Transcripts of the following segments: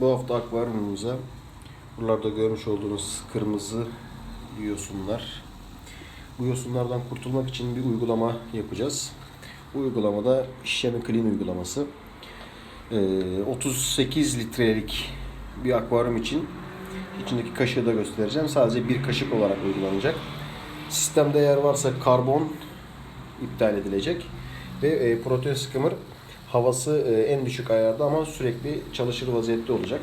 Bu hafta akvaryumumuza buralarda görmüş olduğunuz kırmızı yosunlar. Bu yosunlardan kurtulmak için bir uygulama yapacağız. Bu uygulamada Şişeme Clean uygulaması. Ee, 38 litrelik bir akvaryum için içindeki kaşığı da göstereceğim. Sadece bir kaşık olarak uygulanacak. Sistemde eğer varsa karbon iptal edilecek ve e, protein skimmer havası e, en düşük ayarda ama sürekli çalışır vaziyette olacak.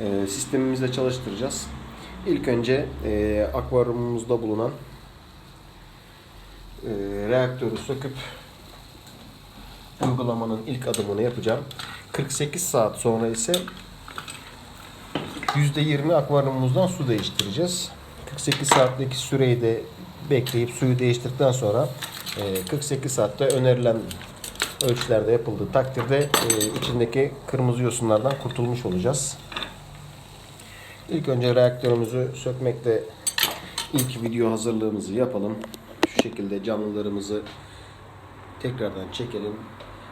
E, sistemimizle çalıştıracağız. İlk önce e, akvaryumumuzda bulunan reaktörü söküp uygulamanın ilk adımını yapacağım. 48 saat sonra ise %20 akvaryumumuzdan su değiştireceğiz. 48 saatlik süreyi de bekleyip suyu değiştirdikten sonra e, 48 saatte önerilen ölçülerde yapıldığı takdirde e, içindeki kırmızı yosunlardan kurtulmuş olacağız. İlk önce reaktörümüzü sökmekte ilk video hazırlığımızı yapalım. Şu şekilde canlılarımızı tekrardan çekelim.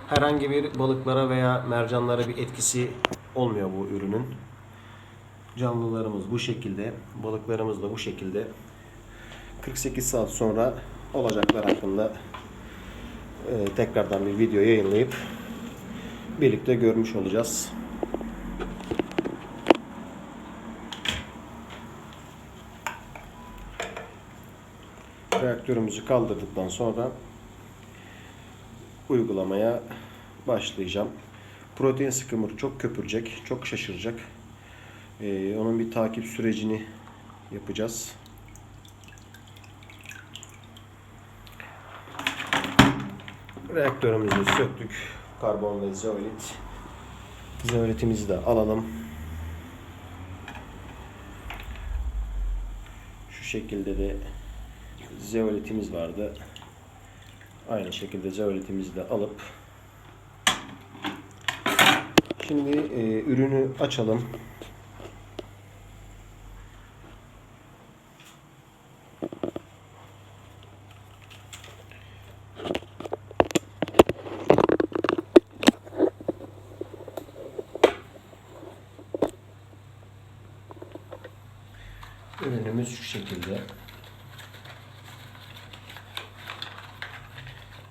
Herhangi bir balıklara veya mercanlara bir etkisi olmuyor bu ürünün. Canlılarımız bu şekilde, balıklarımız da bu şekilde. 48 saat sonra olacaklar hakkında e, tekrardan bir video yayınlayıp birlikte görmüş olacağız. Reaktörümüzü kaldırdıktan sonra uygulamaya başlayacağım. Protein skimmer çok köpürecek, çok şaşıracak. Ee, onun bir takip sürecini yapacağız. Reaktörümüzü söktük. Karbon ve zeolit. Zeolitimizi de alalım. Şu şekilde de zeolitimiz vardı. Aynı şekilde zeolitimizi de alıp Şimdi e, ürünü açalım. Ürünümüz şu şekilde.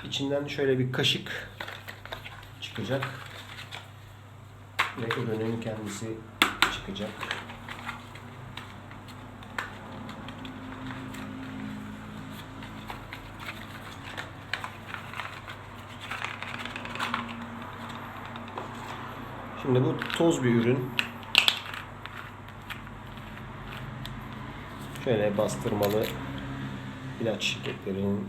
İçinden şöyle bir kaşık çıkacak ve ürünün kendisi çıkacak. Şimdi bu toz bir ürün. Şöyle bastırmalı ilaç şirketlerinin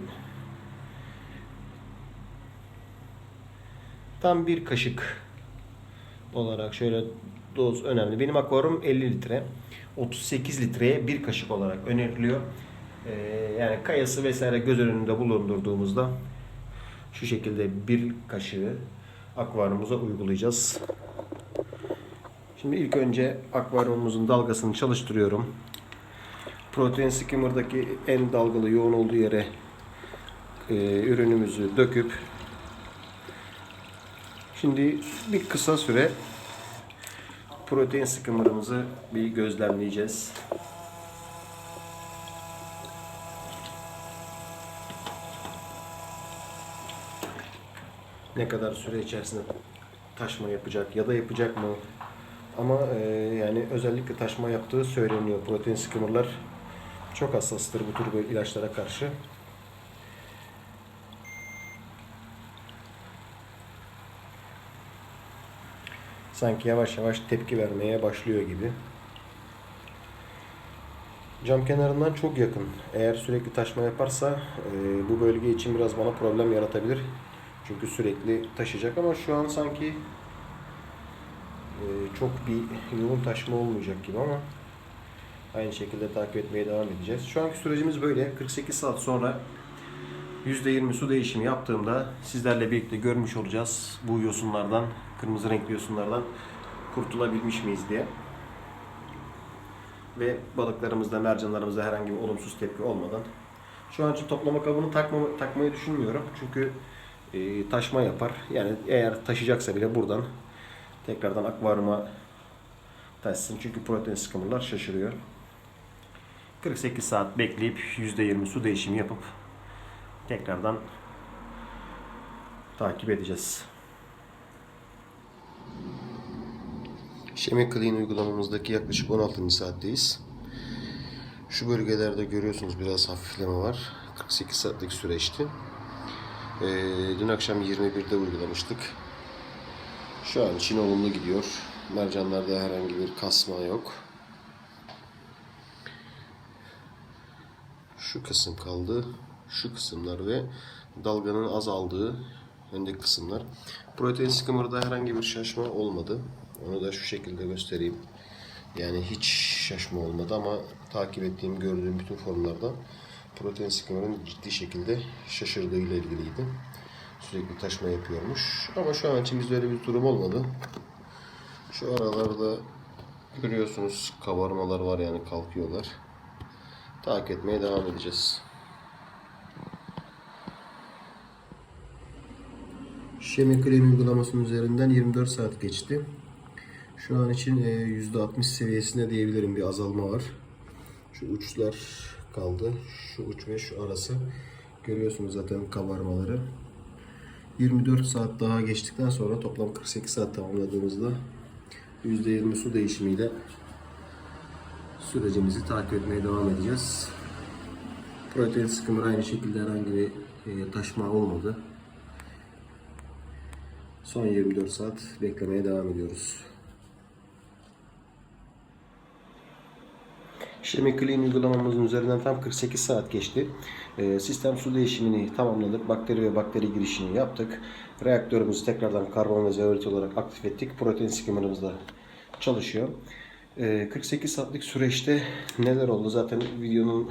tam bir kaşık olarak şöyle doz önemli. Benim akvaryum 50 litre. 38 litreye bir kaşık olarak öneriliyor. Ee, yani kayası vesaire göz önünde bulundurduğumuzda şu şekilde bir kaşığı akvaryumumuza uygulayacağız. Şimdi ilk önce akvaryumumuzun dalgasını çalıştırıyorum. Protein skimmer'daki en dalgalı yoğun olduğu yere e, ürünümüzü döküp Şimdi bir kısa süre protein skimmer'ımızı bir gözlemleyeceğiz. Ne kadar süre içerisinde taşma yapacak ya da yapacak mı? Ama e, yani özellikle taşma yaptığı söyleniyor. Protein skimmer'lar çok hassastır bu tür ilaçlara karşı. sanki yavaş yavaş tepki vermeye başlıyor gibi. Cam kenarından çok yakın. Eğer sürekli taşma yaparsa e, bu bölge için biraz bana problem yaratabilir. Çünkü sürekli taşıyacak ama şu an sanki e, çok bir yoğun taşma olmayacak gibi ama aynı şekilde takip etmeye devam edeceğiz. Şu anki sürecimiz böyle. 48 saat sonra %20 su değişimi yaptığımda sizlerle birlikte görmüş olacağız bu yosunlardan, kırmızı renkli yosunlardan kurtulabilmiş miyiz diye. Ve balıklarımızda, mercanlarımızda herhangi bir olumsuz tepki olmadan. Şu an için toplama kabını takma, takmayı düşünmüyorum. Çünkü e, taşma yapar. Yani eğer taşıyacaksa bile buradan tekrardan akvaryuma taşsın. Çünkü protein sıkımlar şaşırıyor. 48 saat bekleyip %20 su değişimi yapıp tekrardan takip edeceğiz. Şemi Clean uygulamamızdaki yaklaşık 16. saatteyiz. Şu bölgelerde görüyorsunuz biraz hafifleme var. 48 saatlik süreçti. Ee, dün akşam 21'de uygulamıştık. Şu an için olumlu gidiyor. Mercanlarda herhangi bir kasma yok. Şu kısım kaldı. Şu kısımlar ve dalganın azaldığı öndeki kısımlar. Protein skimmer'da herhangi bir şaşma olmadı. Onu da şu şekilde göstereyim. Yani hiç şaşma olmadı ama takip ettiğim, gördüğüm bütün formlarda protein skimmer'ın ciddi şekilde şaşırdığıyla ilgiliydi. Sürekli taşma yapıyormuş. Ama şu an için bizde öyle bir durum olmadı. Şu aralarda görüyorsunuz kabarmalar var yani kalkıyorlar. Takip etmeye devam edeceğiz. Şemi Clean uygulamasının üzerinden 24 saat geçti. Şu an için e, %60 seviyesinde diyebilirim bir azalma var. Şu uçlar kaldı. Şu uç ve şu arası. Görüyorsunuz zaten kabarmaları. 24 saat daha geçtikten sonra toplam 48 saat tamamladığımızda %20 su değişimiyle sürecimizi takip etmeye devam edeceğiz. Protein sıkımı aynı şekilde herhangi bir e, taşma olmadı. Son 24 saat beklemeye devam ediyoruz. Şemi Clean uygulamamızın üzerinden tam 48 saat geçti. Ee, sistem su değişimini tamamladık. Bakteri ve bakteri girişini yaptık. Reaktörümüzü tekrardan karbon ve zeolit olarak aktif ettik. Protein skimmer'ımız da çalışıyor. Ee, 48 saatlik süreçte neler oldu? Zaten videonun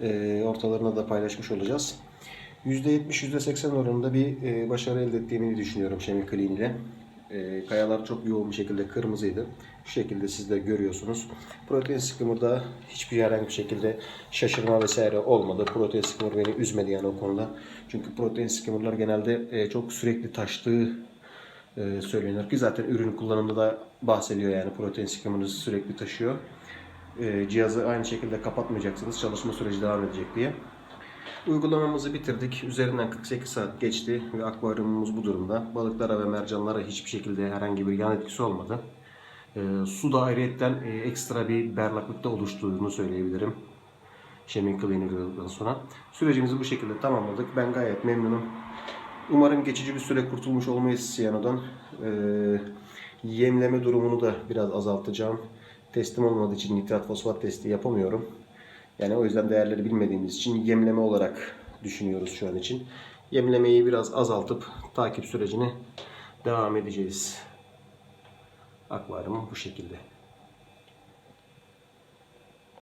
e, ortalarına da paylaşmış olacağız. %70-%80 oranında bir e, başarı elde ettiğimi düşünüyorum Şemi Clean ile. E, kayalar çok yoğun bir şekilde kırmızıydı. Şu şekilde siz de görüyorsunuz. Protein skimmer'da hiçbir herhangi bir şekilde şaşırma vesaire olmadı. Protein skimmer beni üzmedi yani o konuda. Çünkü protein skimmer'lar genelde çok sürekli taştığı e, söylenir ki zaten ürün kullanımında da bahsediyor yani protein skimmer'ınızı sürekli taşıyor. E, cihazı aynı şekilde kapatmayacaksınız. Çalışma süreci devam edecek diye. Uygulamamızı bitirdik. Üzerinden 48 saat geçti ve akvaryumumuz bu durumda. Balıklara ve mercanlara hiçbir şekilde herhangi bir yan etkisi olmadı. Ee, su da ayrıyetten e, ekstra bir berraklıkta oluşturduğunu söyleyebilirim. Şemin Clean'i gördükten sonra. Sürecimizi bu şekilde tamamladık. Ben gayet memnunum. Umarım geçici bir süre kurtulmuş olmayız siyanodan. Ee, yemleme durumunu da biraz azaltacağım. Testim olmadığı için nitrat fosfat testi yapamıyorum. Yani o yüzden değerleri bilmediğimiz için yemleme olarak düşünüyoruz şu an için. Yemlemeyi biraz azaltıp takip sürecine devam edeceğiz. Akvaryum bu şekilde.